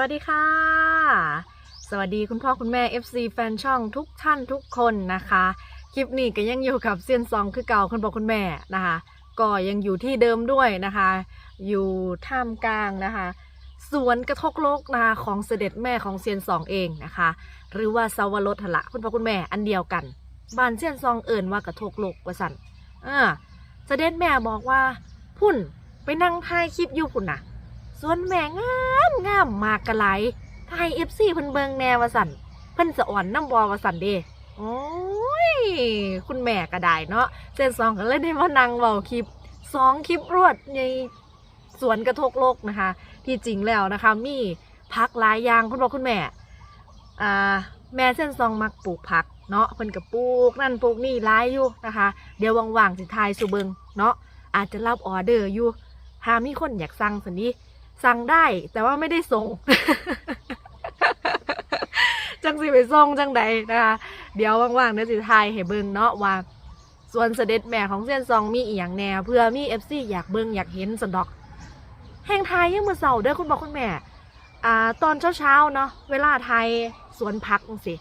วัสดีค่ะ สวัสดีคุณพ่อคุณแม่ FC แฟนช่องทุกท่านทุกคนนะคะ คลิปนี้ก็ยังอยู่กับเซียนซองคือเก่าคุณพ่อคุณแม่นะคะ ก็ยังอยู่ที่เดิมด้วยนะคะ อยู่ท่ามกลางนะคะสวนกระทกโลกนะคะของเสด็จแม่ของเซียนซองเองนะคะ หรือว่าสาวรสละคุณพ่อคุณแม่อันเดียวกันบ้านเซียนซองเอิ่นว่ากระทกโลกว่าสันอ่าเสด็จแม่บอกว่าพุ่นไปนั่งถ่ายคลิปอยู่พุ่นน่ะ ส่วนแม่งามงามมากกะไหลถ่ายเอฟซีเพิ่นเบิงแนววสันเพิ่นสะอ่อนน้ำบอวสันเด้โอ้ยคุณแม่ก็ได้เนาะเซนสองก็เลยได้มานั่งเว้าคลิปสองคลิปรวดในสวนกระทกโลกนะคะ ที่จริงแล้วนะคะ มีพักหลายอย่างคุณบอกคุณแม่อ่าแม่เส้นซองมักปลูกผักเนาะเพิ่นก็ปลูกนั่นปลูกนี่หลายอยู่นะคะ เดี๋ยวว่างๆสิทายสู่เบิงเนาะอาจจะรับออเดอร์อยู่หามีคนอยากสั่งสันนี้ สั่งได้ แต่ว่าไม่ได้ส่ง จังสิไปส่งจังใดนะคะเดี๋ยวว่างๆเดี๋ยวสิทายให้เบิ่งเนาะว่าส่วนเสด็จแม่ของเส้นซองมีอีหยังแน่เพื่อมีเอฟซีอยากเบิ่งอยากเห็นสันดอก แห่งไทยยังมือเสาเด้อคุณบอกคุณแม่ อ่า ตอนเช้าๆเนาะเวลาไทยสวนพักสิ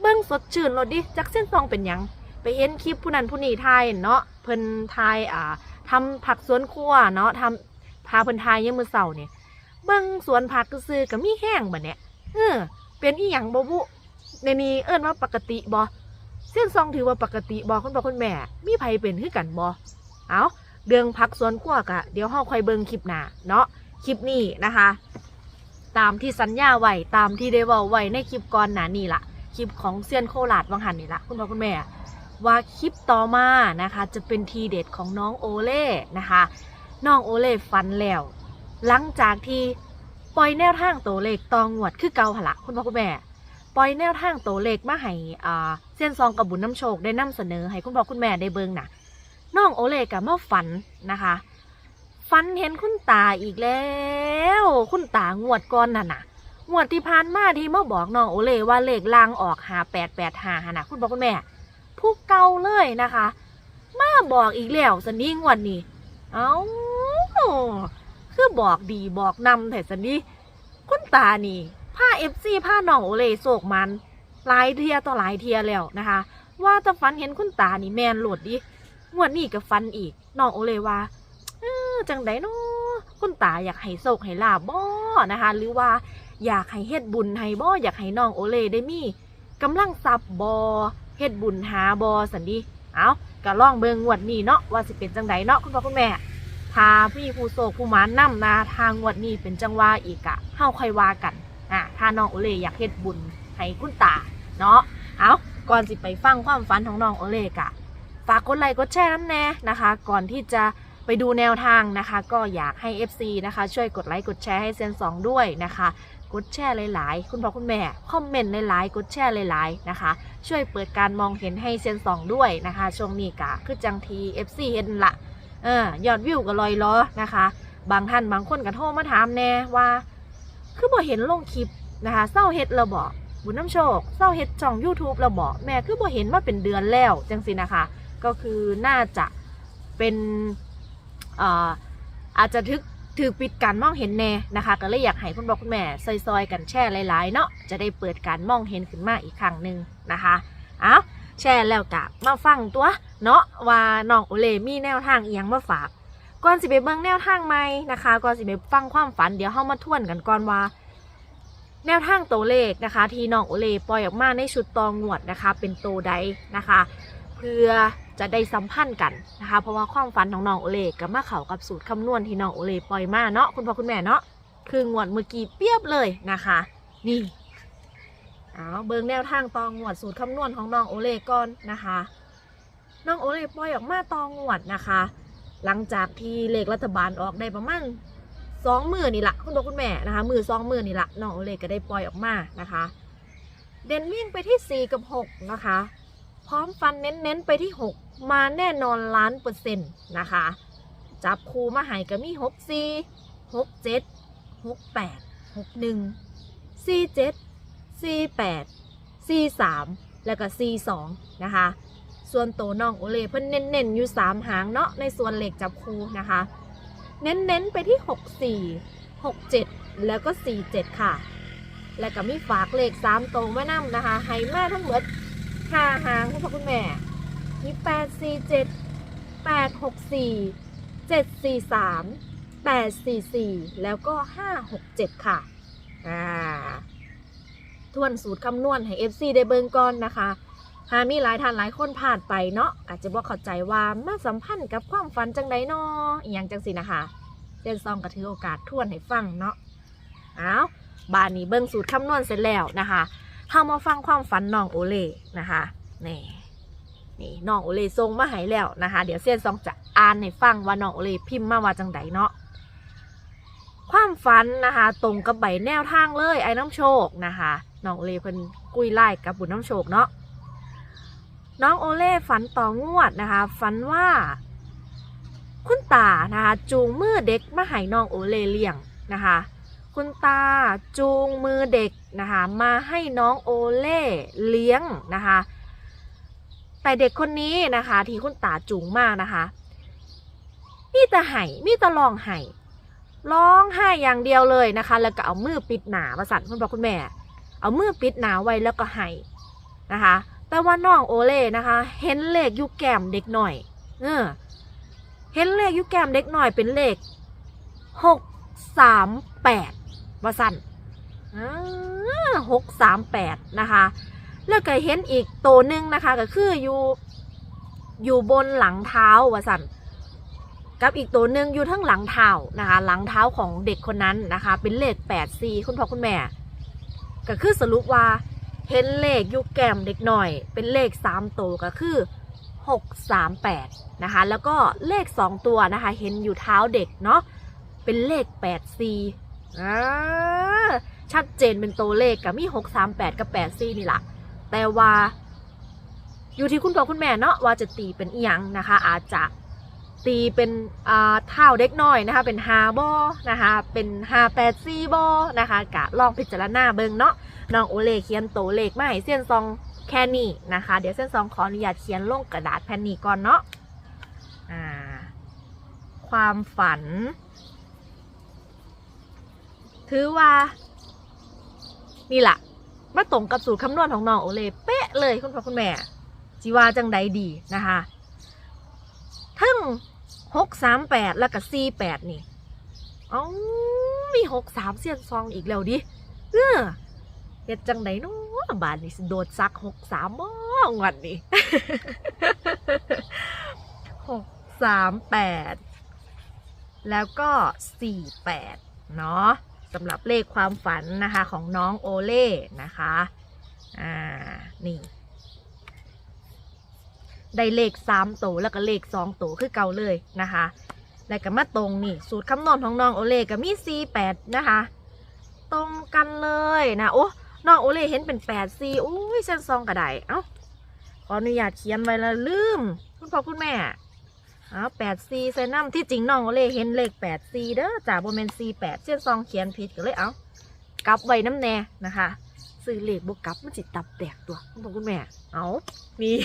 เบิ่งสดชื่นรถดิจักเส้นซองเป็นหยังไปเห็นคลิปผู้นั้นผู้นี้ไทยเนาะเพิ่นไทยอ่าทำผักสวนครัวเนาะทำ พาเพิ่นไทยยังมือเสาร์เนี่ยเบิ่งสวนผักก็ซื้อๆก็มีแห้งบ่เนี่ยเออ เป็นอีหยังบ่บุในนี้เอิ้นว่าปกติบ่เส้นซองถือว่าปกติบ่คุณพ่อคุณแม่ มีไผเป็นคือกันบ่เอาเรื่องผักสวนครัวกะเดี๋ยวเฮาค่อยเบิ่งคลิปหน้าเนาะคลิปนี้นะคะ ตามที่สัญญาไว้ตามที่ได้เว้าไว้ในคลิปก่อนหน้านี้ล่ะคลิปของเซียนโคราชวังหันนี่ละคุณพ่อคุณแม่ว่าคลิปต่อมานะคะ จะเป็นทีเด็ดของน้องโอเล่นะคะ น้องโอเล่ฟันแล้ว หลังจากที่ปล่อยแนวทางตัวเลขตองวดคือเกาหละคุณพ่อคุณแม่ ปล่อยแนวทางตัวเลขมาให้อ่าเส้นซองกับบุญน้ำโชคได้นำเสนอให้คุณพ่อคุณแม่ได้เบิ่งน่ะน้องโอเล่กับมาฝันนะคะฝันเห็นคุณตาอีกแล้ว คุณตางวดก่อนน่ะนะงวดที่ผ่านมาที่เมาบอกน้องโอเล่ว่าเลขลางออกหาแปดแปดหาหนะคุณพ่อคุณแม่ผู้เก่าเลยนะคะ มาบอกอีกแล้วสันนี้งวดนี้เอ้า คือบอกดีบอกนำแต่สันนี้คุณตานี่ผ้าเอฟซีผ้าน้องโอเลโศกมันหลายเทียต่อหลายเทียแล้วนะคะ ว่าแต่ฟันเห็นคุณตานี่แมนโหลดดิงวดนี้กับฟันอีกน้องโอเลว่าจังไดเนาะคุณตาอยากให้โศกให้ลาบบ่นะคะ หรือว่าอยากให้เฮ็ดบุญให้บ่อยากให้น้องโอเลได้มีกำลังทรัพย์บ่เฮ็ดบุญหาบ่สันดิเอาก็ลองเบิงงวดนี้เนาะว่าสิเป็นจังไดเนาะคุณพ่อคุณแม่ พาพี่ผู้โศกผู้หมานนำนะทางงวดนี้เป็นจังหวะอีกอะเฮาค่อยว่ากันอะถ้าน้องโอเล่อยากเฮ็ดบุญให้คุณตาเนาะเอาก่อนสิไปฟังความฝันของน้องโอเล่กะฝากกดไลค์กดแชร์น้ำแน่นะคะ ก่อนที่จะไปดูแนวทางนะคะ ก็อยากให้ FC นะคะ ช่วยกดไลค์กดแชร์ให้เซนสองด้วยนะคะกดแชร์หลาย ๆ คุณพ่อคุณแม่คอมเมนต์หลาย ๆ กดแชร์หลาย ๆ นะคะ ช่วยเปิดการมองเห็นให้เซนสองด้วยนะคะช่วงนี้กะคือจังที FC เห็นละ เออยอดวิวก็ลอยล้อนะคะ บางท่านบางคนก็โทรมาถามแน่ว่า คือบ่เห็นลงคลิปนะคะเศร้าเฮ็ดเราบอกบุญน้ำโชคเศร้าเฮ็ดช่อง YouTube เราบอกแม่คือบ่เห็นมาเป็นเดือนแล้วจังสินะคะ ก็คือน่าจะเป็นอ่อาจจะทึกถือปิดการมองเห็นแน่นะคะ ก็เลยอยากให้คุณบอกคุณแม่ซอยๆกันแชร์หลายๆเนาะจะได้เปิดการมองเห็นขึ้นมาอีกครั้งหนึ่งนะคะเอ้า แชร์แล้วกะมาฟังตัวเนาะว่าน้องโอเลมีแนวทางเอียงมาฝากก่อนสิไปเบิ่งแนวทางใหม่นะคะก่อนสิไปฟังความฝันเดี๋ยวเฮามาทวนกันก่อนว่า แนวทางตัวเลขนะคะ ที่น้องโอเลปล่อยออกมาในชุดตองวดนะคะ เป็นโตวใดนะคะ เพื่อจะได้สัมพันธ์กันนะคะ เพราะว่าความฝันของน้องโอเลกับมาเขากับสูตรคำนวณที่น้องโอเลปล่อยมาเนาะคุณพ่อคุณแม่เนาะคืองวดเมื่อกี้เปียบเลยนะคะ นี่ เอาเบิงแนวทางตองงวดสูตรคำนวณของน้องโอเล่ก่อนนะคะ น้องโอเล่ปล่อยออกมาตองงวดนะคะ หลังจากที่เลขรัฐบาลออกได้ประมาณสองมือนี่ละคุณพ่อคุณแม่นะคะมือสองมือนี่ละน้องโอเล่ก็ได้ปล่อยออกมานะคะ เด่นวิ่งไปที่ 4 กับ 6 นะคะ พร้อมฟันเน้นๆไปที่ 6 มาแน่นอนล้านเปอร์เซ็นต์นะคะ จับคูมาหายก็มี6 4 6 7 6 8 6 1 4 7 C8 C3 แล้วก็ C2 นะคะ ส่วนโตวน้องโอเล่เพิ่นเน้นๆอยู่ 3 หางเนาะในส่วนเหล็กจับคูนะคะ เน้นๆไปที่ 64 67 แล้วก็ 47 ค่ะ และก็มีฝากเลข3ตรงไว้ำนะคะให้มาทั้งหมด5หางคุณพ่อคุณแม่มี847 864 743 844 แล้วก็ 567 ค่ะ อ่า ทวนสูตรคำนวณให้ FC ได้เบิ่งก่อนนะคะหามีหลายท่านหลายคนผ่านไปเนาะอาจจะบ่เข้าใจว่ามาสัมพันธ์กับความฝันจังใดเนาะอหย่างจังสินะคะเจนซองก็ถือโอกาสทวนให้ฟังเนาะเอาบานนี้เบิ่งสูตรคำนวณเสร็จแล้วนะคะเข้ามาฟังความฝันน้องโอเล่นะคะนี่นี่น้องโอเล่ส่งมาให้แล้วนะคะ เดี๋ยวเซียนซองจะอ่านให้ฟังว่าน้องโอเล่พิมพ์มาว่าจังใดเนาะความฝันนะคะ ตรงกับใบแนวทางเลยไอ้น้ำโชคนะคะ น้องโอเล่เพิ่นกุยไล่กับบุญน้ำโชคเนาะน้องโอเล่ฝันต่องวดนะคะฝันว่า คุณตานะคะจูงมือเด็กมาให้น้องโอเล่เลี้ยงนะคะคุณตาจูงมือเด็กนะคะมาให้น้องโอเล่เลี้ยงนะคะแต่เด็กคนนี้นะคะที่คุณตาจูงมากนะคะมีแต่ไห้มีแต่ร้องไห้ร้องไห้อย่างเดียวเลยนะคะ แล้วก็เอามือปิดหนาประสันคุณพ่อคุณแม่ เอามือปิดหนาไว้แล้วก็ไห้นะคะ แต่ว่าน้องโอเล่นะคะ เห็นเลขอยุแก้มเด็กหน่อยเออเห็นเลขอยุแก้มเด็กหน่อยเป็นเลขหกสามแปดว่าสั่นหกสามแปดนะคะ แล้วก็เห็นอีกตัวหนึ่งนะคะ ก็คืออยู่อยู่บนหลังเท้าว่าสั่นกับอีกตัวหนึ่งอยู่ทั้งหลังเท้านะคะ หลังเท้าของเด็กคนนั้นนะคะ เป็นเลขแปดสี่คุณพ่อคุณแม่ ก็คือสรุปว่าเห็นเลขอยุแก้มเด็กหน่อย เป็นเลข3ตัวก็คือ 638 นะคะ แล้วก็เลข 2 ตัวนะคะ เห็นอยู่เท้าเด็กเนาะเป็นเลข8 4อ่าชัดเจนเป็นตัวเลขกับมี 638 กับ8 4นี่แหละแต่ว่าอยู่ที่คุณพ่อคุณแม่เนาะว่าจะตีเป็นอียังนะคะ อาจจะ ตีเป็นอ่าเท้าเด็กน้อยนะคะเป็นฮาบอนะคะเป็นฮาแปดซีบอนะคะกะลองพิจารณาเบิงเนาะน้องโอเล่เขียนตัวเลขมาให้เส้นซองแค่นี้นะคะ เดี๋ยวเส้นซองขออนุญาตเขียนลงกระดาษแผ่นนี้ก่อนเนาะความฝัน ถือว่า นี่แหละมาตรงกับสูตรคำนวณของน้องโอเล่เป๊ะเลยคุณพ่อคุณแม่จีว่าจังใดดีนะคะทั้ง หกสามแปดแล้วก็สี่แปดนี่อ๋อมีหกสามเสียนซองอีกแล้วดิเออเฮ็ดจังไดเนาะบานนี้สิโดดซักหกสามบ่งวันนี้หกสามแปดแล้วก็สี่แปดเนาะสำหรับเลขความฝันนะคะของน้องโอเล่นะคะ อ่า นี่ ได้เลขสามตัวแล้วก็เลขสองตัวคือเก่าเลยนะคะ แล้วก็มาตรงนี่สูตรคำนวณของน้องโอเล่ก็มีสี่แปดนะคะ ตรงกันเลยนะโอ้น้องโอเล่เห็นเป็นแปดซีอุ้ยเส้นซองกระไดเอ้าขออนุญาตเขียนไว้แล้วลืม คุณพ่อคุณแม่อ้าวแปดซีเซนัมที่จริงน้องโอเล่เห็นเลขแปดซีเด้อจากโบเมนซีแปดเส้นซองเขียนผิดก็เลยเอ้ากลับไว้น้ำแน่นะคะ ซื้อเลขบวกกลับมันจิตตับแตกตัวคุณพ่อคุณแม่ เอานี่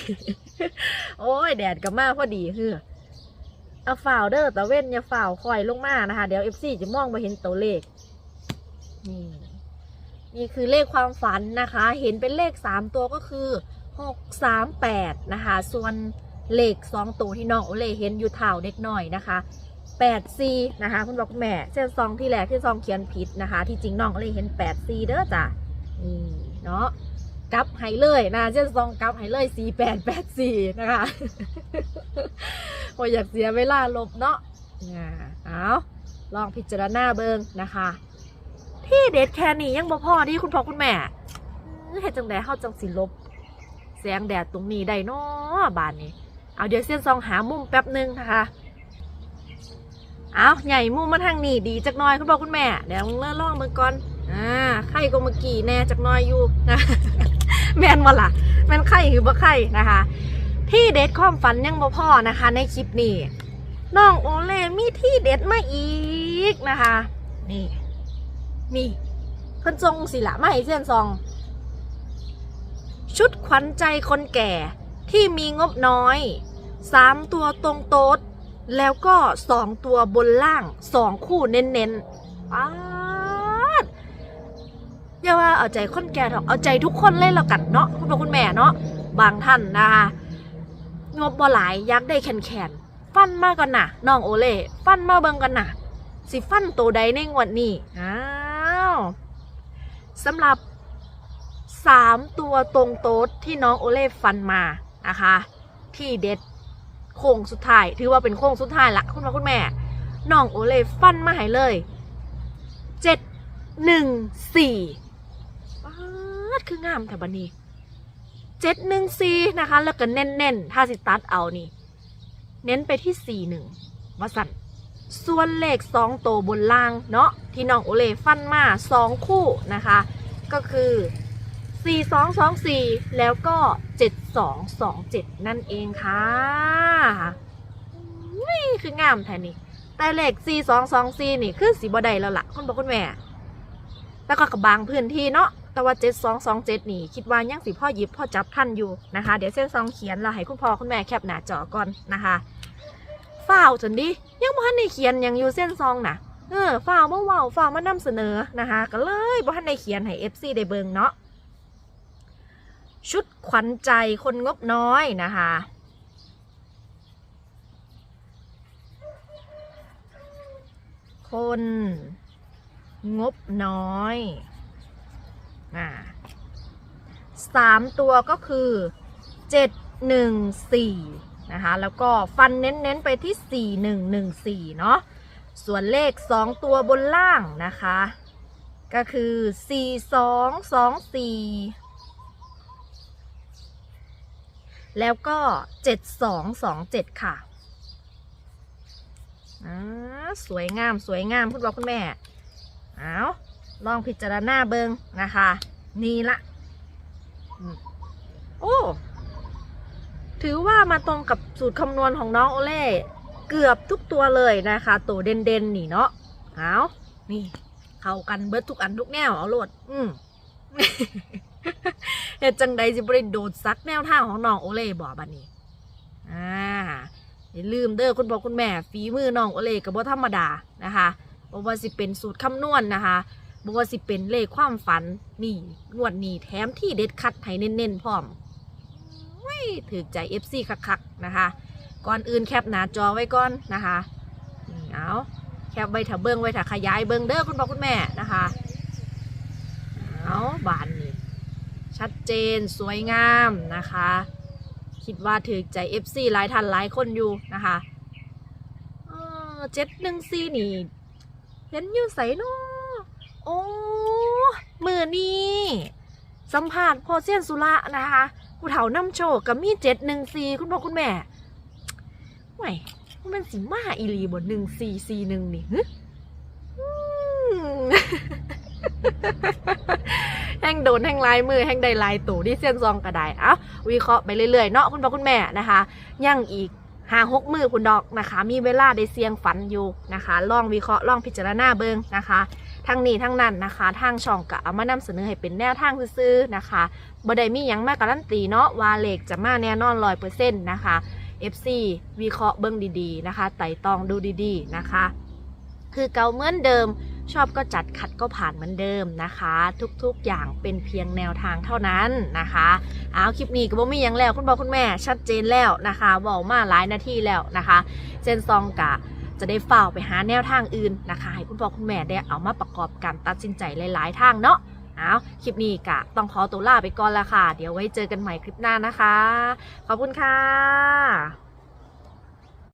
โอ้ย แดดกับมาพอดีคือเอาฝ่าวเด้อตะเว้นอย่าฝ่าวคอยลงมานะคะ เดี๋ยวเอฟซีจะมองไปเห็นตัวเลข นี่ นี่คือเลขความฝันนะคะ เห็นเป็นเลข3ตัวก็คือ6 3 8นะคะ ส่วนเลข2ตัวที่น้องโอเล่เห็นอยู่เท่าเด็กน้อยนะคะ8 4นะคะ คุณบอกคุณแม่เส้นซองที่แรกที่ซองเขียนผิดนะคะ ที่จริงน้องโอเล่เห็น8 4เด้อจ้ะ นี่เนาะกับให้เลยนะเส้นซองกับให้เลย4 8 8 4นะคะโอ้ยอยากเสียเวลาลบเนาะเอาลองพิจารณาเบิงนะคะ ที่เด็ดแค่นี้ยังบ่พอที่คุณพ่อคุณแม่เฮ็ดจังไดเฮาจังสิลบ แสงแดดตรงนี้ได้เนาะบานนี้ เอาเดี๋ยวเส้นซองหามุมแป๊บหนึงนะคะเอาใหญ่มุมมาทางนี้ดีจักหน่อยคุณพ่อคุณแม่เดี๋ยวเลื่อนล่องเบิ่งก่อน อ่าไข่ก็เมื่อกี้แน่จักน่อยอยู่นะแม่นบ่ล่ะแม่นไข่หรือบ่ไข่นะคะ ที่เด็ดความฝันยังบ่พอนะคะ ในคลิปนี้น้องโอเล่มีที่เด็ดมาอีกนะคะ นี่นี่เพิ่นจงสิละมาให้เส้นซอง ชุดขวัญใจคนแก่ที่มีงบน้อยสามตัวตรงโต๊ดแล้วก็สองตัวบนล่างสองคู่เน้นๆป้า อย่าว่าเอาใจคนแก่หรอกเอาใจทุกคนเลยแล้วกันเนาะคุณพ่อคุณแม่เนาะบางท่านนะคะงบบ่หลายอยากได้แขนแขนฟันมาก่อนน่ะน้องโอเล่ฟันมาเบิ่งกันน่ะสิฟันโตใดในงวดนี้อ้าวสำหรับสามตัวตรงโต๊ดที่น้องโอเล่ฟันมานะคะที่เด็ดโค้งสุดท้าย ถือว่าเป็นโค้งสุดท้ายละคุณพ่อคุณแม่น้องโอเล่ฟันมาให้เลยเจ็ดหนึ่งสี่ คืองามแถบันนี้เจ็ดหนึ่งสี่นะคะ แล้วก็เน้นๆถ้าสิตัดเอานี่ เน้นไปที่สี่หนึ่งว่าสั่นส่วนเลขสองตัวบนล่างเนาะที่น้องโอเล่ฟันมาสองคู่นะคะ ก็คือ4224แล้วก็7227นั่นเองค่ะนี่คืองามแท้นี่แต่เลข4224นี่คือสีบอดแล้วล่ะคุณบอกคุณแม่ แล้วก็กับบางพื้นที่เนาะ แต่ว่า 7227 นี่ คิดว่ายังสิพ่อหยิบพ่อจับท่านอยู่นะคะ เดี๋ยวเส้นซองเขียนเราให้คุณพ่อคุณแม่แคปหน้าจอก่อนนะคะฝ้าวจนดิยังบ่ทันได้เขียนยังอยู่เส้นซองนะเออฝ้าวมาเว้าฝ้าวมานำเสนอนะคะก็เลยบ่ทันได้เขียนให้ FC ได้เบิ่งเนาะชุดขวัญใจคนงบน้อยนะคะคน งบน้อย สามตัวก็คือเจ็ดหนึ่งสี่นะคะแล้วก็ฟันเน้นๆไปที่สี่หนึ่งหนึ่งสี่เนาะส่วนเลขสองตัวบนล่างนะคะ ก็คือสี่สองสองสี่แล้วก็7227ค่ะอ่าสวยงามสวยงามคุณบอกคุณแม่ เอา ลองพิจารณาเบิงนะคะ นี่ละโอ้ถือว่ามาตรงกับสูตรคำนวณของน้องโอเล่เกือบทุกตัวเลยนะคะ ตัวเด่นๆนนี่เนาะเอานี่ เข้ากันเบิดทุกอันทุกแนวเอาโลด อืมเฮ็ดจังใดสิบ่ได้โดดซักแนวท่าของน้องโอเล่บ่บัดนี้ อ่าอย่าลืมเด้อคุณพ่อคุณแม่ ฝีมือน้องโอเล่ก็บ่ธรรมดานะคะบ่ว่าสิเป็นสูตรคำนวณนะคะ บ่ว่าสิเป็นเลขความฝันนี่งวดนี้แถมที่เด็ดคัดให้เน้นๆพร้อมไม่ถือใจ FC คักๆนะคะ ก่อนอื่นแคปหน้าจอไว้ก่อนนะคะนี่เอาแคปไว้ถ้าเบิ่งไว้ถ้าขยายเบิ่งเด้อคุณพ่อคุณแม่นะคะเอาบานนี้ชัดเจนสวยงามนะคะ คิดว่าถือใจ FC หลายท่านหลายคนอยู่นะคะเจ็ดหนึ่งซีนี่เห็นอยู่ใสเนาะ โอ้มือนี่สัมผัสพอเซียนสุระนะคะผู้เฒ่าน้ำโชคกับมีเจ็ดหนึ่งซีคุณพ่อคุณแม่ไม่มันสิมาอีหลีบนหนึ่งซีซีหนึ่งนี่แห่งโดนแห่งลายมือแห่งใดลายตูที่เส้นซองกระไดเอ้าวิเคราะห์ไปเรื่อยๆเนาะคุณพ่อคุณแม่นะคะยังอีกหาหกมือคุณดอกนะคะ มีเวลาได้เสียงฝันอยู่นะคะ ลองวิเคราะห์ลองพิจารณาเบิ้งนะคะ ทั้งนี้ทั้งนั้นนะคะ ทางช่องก็เอามานำเสนอให้เป็นแนวทางซื่อๆนะคะบ่ได้มียังมากการันตีเนาะว่าเลขจะมาแน่นอนร้อยเปอร์เซ็นต์นะคะ FC วิเคราะห์เบิ้งดีๆนะคะ ไต่ตองดูดีๆนะคะ คือเก่าเหมือนเดิม ชอบก็จัดขัดก็ผ่านเหมือนเดิมนะคะ ทุกๆอย่างเป็นเพียงแนวทางเท่านั้นนะคะเอาคลิปนี้ก็บ่มียังแล้วคุณพ่อคุณแม่ชัดเจนแล้วนะคะบอกมาหลายนาทีแล้วนะคะเซนซองกะ จะได้เฝ้าไปหาแนวทางอื่นนะคะให้คุณพ่อคุณแม่ได้เอามาประกอบการตัดสินใจหลายๆ ทางเนาะเอาคลิปนี้กะต้องขอตัวลาไปก่อนละค่ะ เดี๋ยวไว้เจอกันใหม่คลิปหน้านะคะ ขอบคุณค่ะ